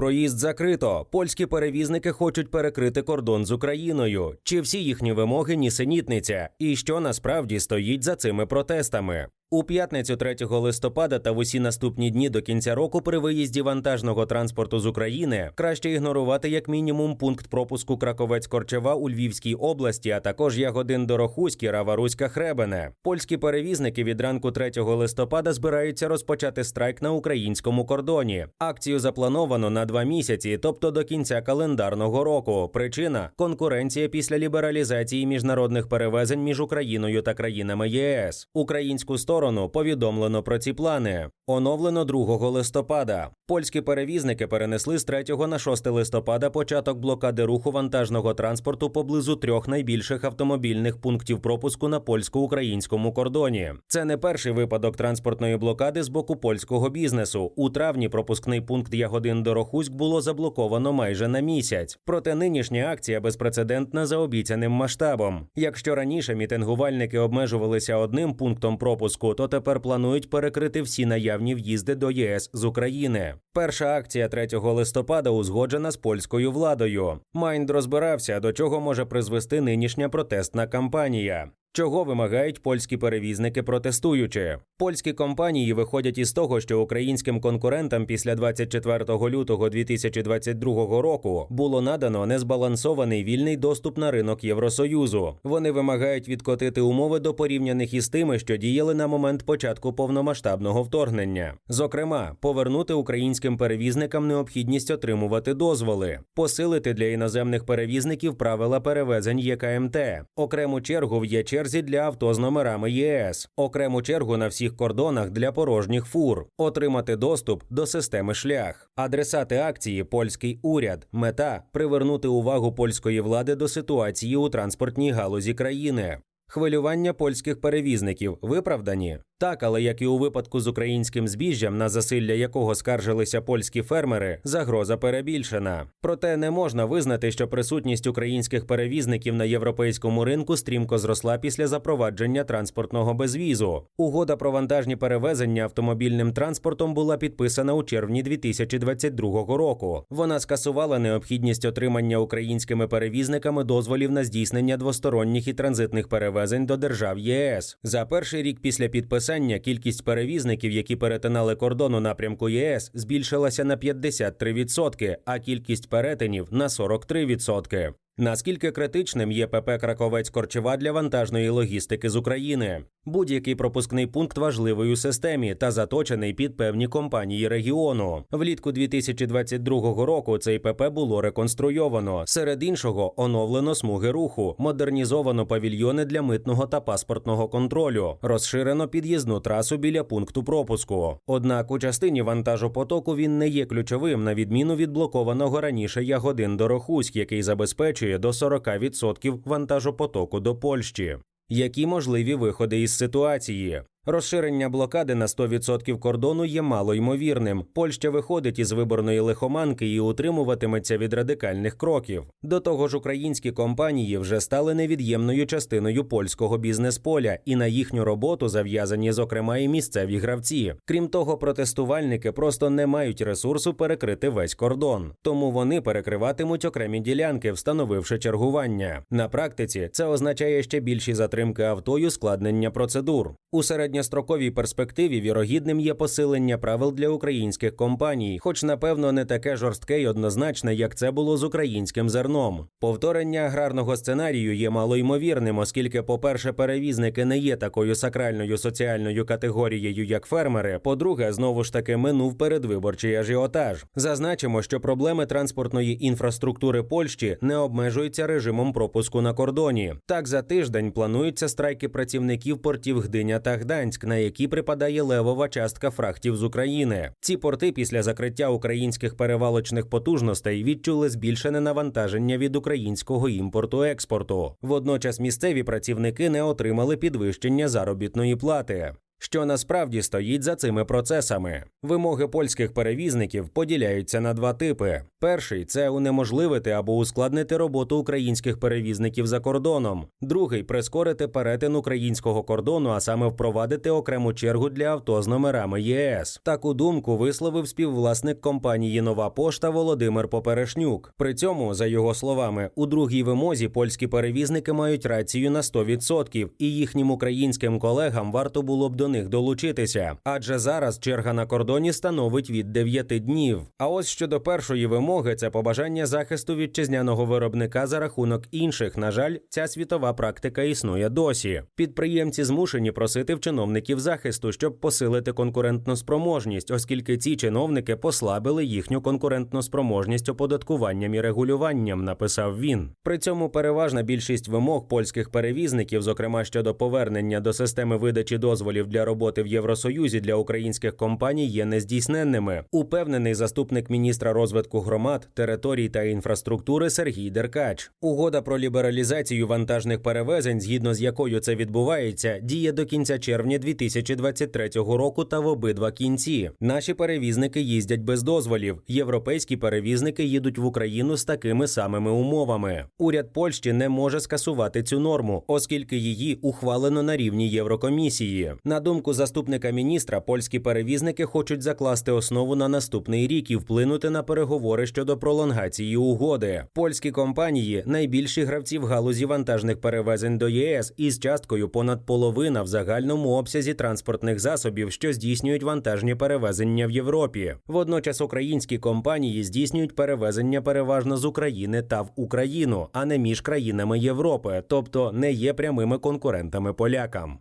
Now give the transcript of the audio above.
Проїзд закрито. Польські перевізники хочуть перекрити кордон з Україною. Чи всі їхні вимоги нісенітниця? І що насправді стоїть за цими протестами? У п'ятницю 3 листопада та в усі наступні дні до кінця року при виїзді вантажного транспорту з України краще ігнорувати як мінімум пункт пропуску Краковець-Корчева у Львівській області, а також Ягодин Дорохуський, Раваруська Хребене. Польські перевізники від ранку 3 листопада збираються розпочати страйк на українському кордоні. Акцію заплановано на два місяці, тобто до кінця календарного року. Причина конкуренція після лібералізації міжнародних перевезень між Україною та країнами ЄС. Українську сторону повідомлено про ці плани. Оновлено 2 листопада. Польські перевізники перенесли з 3 на 6 листопада початок блокади руху вантажного транспорту поблизу трьох найбільших автомобільних пунктів пропуску на польсько-українському кордоні. Це не перший випадок транспортної блокади з боку польського бізнесу. У травні пропускний пункт Ягодин Дорохуськ було заблоковано майже на місяць. Проте нинішня акція безпрецедентна за обіцяним масштабом. Якщо раніше мітингувальники обмежувалися одним пунктом пропуску, то тепер планують перекрити всі наявні в'їзди до ЄС з України. Перша акція 3 листопада узгоджена з польською владою. Майнд розбирався, до чого може призвести нинішня протестна кампанія. Чого вимагають польські перевізники протестуючи? Польські компанії виходять із того, що українським конкурентам після 24 лютого 2022 року було надано незбалансований вільний доступ на ринок Євросоюзу. Вони вимагають відкотити умови до порівняних із тими, що діяли на момент початку повномасштабного вторгнення. Зокрема, повернути українським перевізникам необхідність отримувати дозволи, посилити для іноземних перевізників правила перевезень ЄКМТ, окрему чергу в ЄЧ черзі для авто з номерами ЄС, окрему чергу на всіх кордонах для порожніх фур, отримати доступ до системи шлях, адресати акції польський уряд, мета привернути увагу польської влади до ситуації у транспортній галузі країни. Хвилювання польських перевізників виправдані так, але як і у випадку з українським збіжжям, на засилля якого скаржилися польські фермери, загроза перебільшена. Проте не можна визнати, що присутність українських перевізників на європейському ринку стрімко зросла після запровадження транспортного безвізу. Угода про вантажні перевезення автомобільним транспортом була підписана у червні 2022 року. Вона скасувала необхідність отримання українськими перевізниками дозволів на здійснення двосторонніх і транзитних перевезень до держав ЄС. За перший рік після підписання кількість перевізників, які перетинали кордон у напрямку ЄС, збільшилася на 53%, а кількість перетинів на 43%. Наскільки критичним є ПП Краковець Корчева для вантажної логістики з України? Будь-який пропускний пункт важливий у системі та заточений під певні компанії регіону. Влітку 2022 року цей ПП було реконструйовано. Серед іншого оновлено смуги руху, модернізовано павільйони для митного та паспортного контролю, розширено під'їзну трасу біля пункту пропуску. Однак у частині вантажопотоку він не є ключовим, на відміну від блокованого раніше Ягодин Дорохуськ, який забезпечує до 40% вантажопотоку до Польщі. Які можливі виходи із ситуації? Розширення блокади на 100% кордону є мало ймовірним. Польща виходить із виборної лихоманки і утримуватиметься від радикальних кроків. До того ж, українські компанії вже стали невід'ємною частиною польського бізнес-поля, і на їхню роботу зав'язані, зокрема, і місцеві гравці. Крім того, протестувальники просто не мають ресурсу перекрити весь кордон, тому вони перекриватимуть окремі ділянки, встановивши чергування. На практиці це означає ще більші затримки авто й ускладнення процедур. У середньостроковій перспективі вірогідним є посилення правил для українських компаній, хоч напевно не таке жорстке й однозначне, як це було з українським зерном. Повторення аграрного сценарію є малоймовірним, оскільки, по-перше, перевізники не є такою сакральною соціальною категорією, як фермери. По-друге, знову ж таки минув передвиборчий ажіотаж. Зазначимо, що проблеми транспортної інфраструктури Польщі не обмежуються режимом пропуску на кордоні. Так за тиждень плануються страйки працівників портів Гдиня та Гданськ, на які припадає левова частка фрахтів з України. Ці порти після закриття українських перевалочних потужностей відчули збільшене навантаження від українського імпорту експорту. Водночас місцеві працівники не отримали підвищення заробітної плати. Що насправді стоїть за цими процесами? Вимоги польських перевізників поділяються на два типи: Перший це унеможливити або ускладнити роботу українських перевізників за кордоном. Другий прискорити перетин українського кордону, а саме впровадити окрему чергу для авто з номерами ЄС. Таку думку висловив співвласник компанії Нова пошта Володимир Поперешнюк. При цьому, за його словами, у другій вимозі польські перевізники мають рацію на 100%, і їхнім українським колегам варто було б до них долучитися. Адже зараз черга на кордоні становить від 9 днів. А ось щодо першої вимоги, це побажання захисту вітчизняного виробника за рахунок інших. На жаль, ця світова практика існує досі. Підприємці змушені просити в чиновників захисту, щоб посилити конкурентну спроможність, оскільки ці чиновники послабили їхню конкурентну спроможність оподаткуванням і регулюванням, написав він. При цьому переважна більшість вимог польських перевізників, зокрема щодо повернення до системи видачі дозволів для роботи в Євросоюзі для українських компаній, є нездійсненними. Упевнений заступник міністра розвитку громад, територій та інфраструктури Сергій Деркач. Угода про лібералізацію вантажних перевезень, згідно з якою це відбувається, діє до кінця червня 2023 року та в обидва кінці. Наші перевізники їздять без дозволів. Європейські перевізники їдуть в Україну з такими самими умовами. Уряд Польщі не може скасувати цю норму, оскільки її ухвалено на рівні Єврокомісії. На думку заступника міністра, польські перевізники хочуть закласти основу на наступний рік і вплинути на переговори щодо пролонгації угоди. Польські компанії найбільші гравці в галузі вантажних перевезень до ЄС із часткою понад половина в загальному обсязі транспортних засобів, що здійснюють вантажні перевезення в Європі. Водночас українські компанії здійснюють перевезення переважно з України та в Україну, а не між країнами Європи, тобто не є прямими конкурентами полякам.